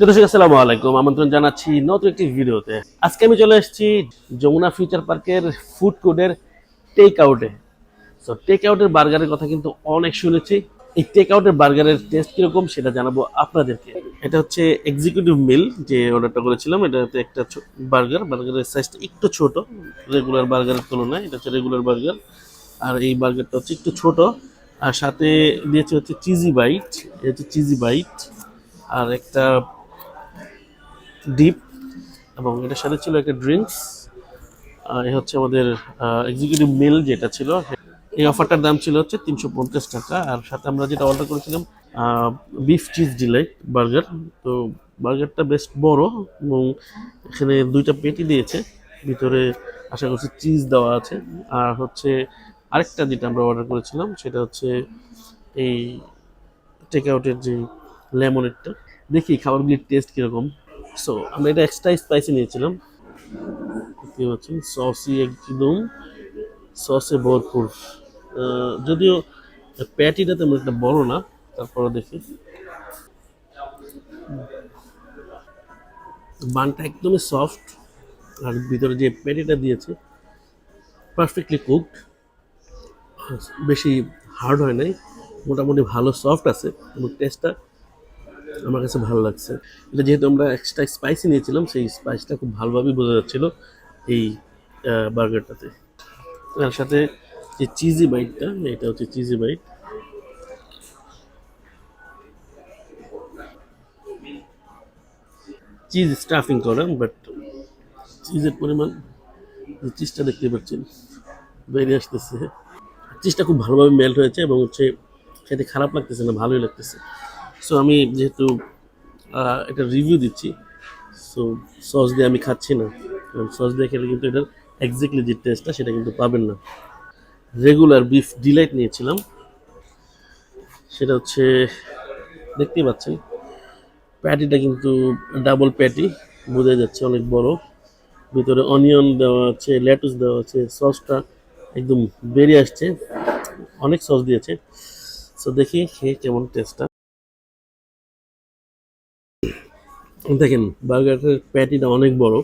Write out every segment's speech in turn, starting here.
দর্শক, আসসালামু আলাইকুম। আমন্ত্রণ জানাচ্ছি নতুন একটি ভিডিওতে। আজকে আমি চলে এসেছি যমুনা ফিউচার পার্কের ফুড কোর্টের টেক আউটে তো টেক আউটের বার্গারের কথা কিন্তু অনেক শুনেছি। এই টেক আউটের বার্গারের টেস্ট কীরকম সেটা জানাব আপনাদেরকে। এটা হচ্ছে এক্সিকিউটিভ মিল যে অর্ডারটা করেছিলাম। এটা হচ্ছে একটা বার্গার। বার্গারের সাইজটা একটু ছোট। রেগুলার বার্গারের তুলনায় এটা হচ্ছে রেগুলার বার্গার। আর এই বার্গারটা হচ্ছে একটু ছোট। আর সাথে দিয়েছে হচ্ছে চিজি বাইট এটা হচ্ছে চিজি বাইট আর একটা ডিপ এবং এটার সাথে ছিল একটা ড্রিঙ্কস এ হচ্ছে আমাদের এক্সিকিউটিভ মিল যেটা ছিল। এই অফারটার দাম ছিল হচ্ছে তিনশো পঞ্চাশ টাকা। আর সাথে আমরা যেটা অর্ডার করেছিলাম বিফ চিজ ডিলাইট বার্গার তো বার্গারটা বেশ বড় এবং এখানে দুইটা পেটি দিয়েছে। ভিতরে আশা করছি চিজ দেওয়া আছে। আর হচ্ছে আরেকটা যেটা আমরা অর্ডার করেছিলাম, সেটা হচ্ছে এই টেক আউটের যে লেমনেরটা দেখি খাবারগুলির টেস্ট কীরকম। সো আমরা এটা এক্সট্রা স্পাইসি নিয়েছিলাম। দেখতে পাচ্ছেন সসই একদম সসে ভরপুর। যদিও প্যাটিটা তেমন একটা বড় না তারপরে দেখি। বানটা একদমই সফট আর ভিতরে যে প্যাটিটা দিয়েছে পারফেক্টলি কুকড বেশি হার্ড হয় নাই, মোটামুটি ভালো সফট আছে এবং টেস্টটা আমার কাছে ভালো লাগছে। এটা যেহেতু আমরা এক্সট্রা স্পাইসি নিয়েছিলাম, সেই স্পাইসটা খুব ভালোভাবেই বোঝা যাচ্ছিল এই বার্গারটাতে তার সাথে যে চিজি বাইটটা এটা হচ্ছে চিজি বাইট চিজ স্টাফিং করা বাট চিজের পরিমাণ চিজটা দেখতে পাচ্ছেন বেরিয়ে আসতেছে। চিজটা খুব ভালোভাবে মেল্ট হয়েছে এবং হচ্ছে খেতে খারাপ লাগতেছে না, ভালোই লাগতেছে। সো আমি যেহেতু এটা রিভিউ দিচ্ছি সো সস দিয়ে আমি খাচ্ছি না। কারণ সস দিয়ে খেলে কিন্তু এটার এক্স্যাক্টলি যে টেস্টটা সেটা কিন্তু পাবেন না। রেগুলার বিফ ডিলাইট নিয়েছিলাম। সেটা হচ্ছে, দেখতেই পাচ্ছেন প্যাটিটা কিন্তু ডাবল প্যাটি বোঝা যাচ্ছে অনেক বড়। ভিতরে অনিয়ন দেওয়া আছে লেটুস দেওয়া আছে সসটা একদম বেরিয়ে আসছে। অনেক সস দিয়েছে। সো দেখি, খেয়ে কেমন টেস্টটা দেখেন বার্গারের প্যাটিটা অনেক বড়।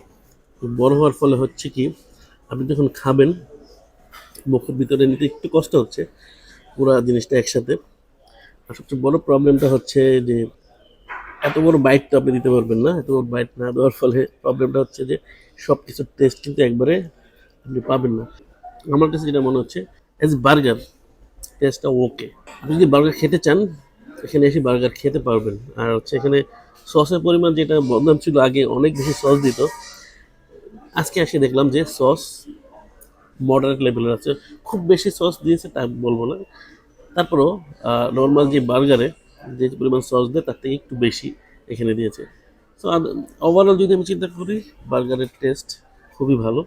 বড় হওয়ার ফলে হচ্ছে কি, আপনি যখন খাবেন, মুখের ভিতরে নিতে একটু কষ্ট হচ্ছে, পুরো জিনিসটা একসাথে। আর সবচেয়ে বড় প্রবলেমটা হচ্ছে যে, এত বড় বাইট তো আপনি দিতে পারবেন না। এত বড় বাইট না দেওয়ার ফলে প্রবলেমটা হচ্ছে যে সব কিছুর টেস্ট কিন্তু একবারে আপনি পাবেন না। আমার কাছে যেটা মনে হচ্ছে অ্যাজ বার্গার টেস্টটা ওকে আপনি যদি বার্গার খেতে চান, এখানে এসে বার্গার খেতে পারবেন। আর হচ্ছে এখানে সসের পরিমাণ যেটা বদনাম ছিল আগে অনেক বেশি সস দিত। আজকে এসে দেখলাম যে সস মডারেট লেভেলের আছে। খুব বেশি সস দিয়েছে তা বলব না। তারপরও নর্মাল যে বার্গারে যে পরিমাণ সস দেয় তার থেকে একটু বেশি এখানে দিয়েছে। সো ওভারঅল যদি আমি চিন্তা করি বার্গারের টেস্ট খুবই ভালো।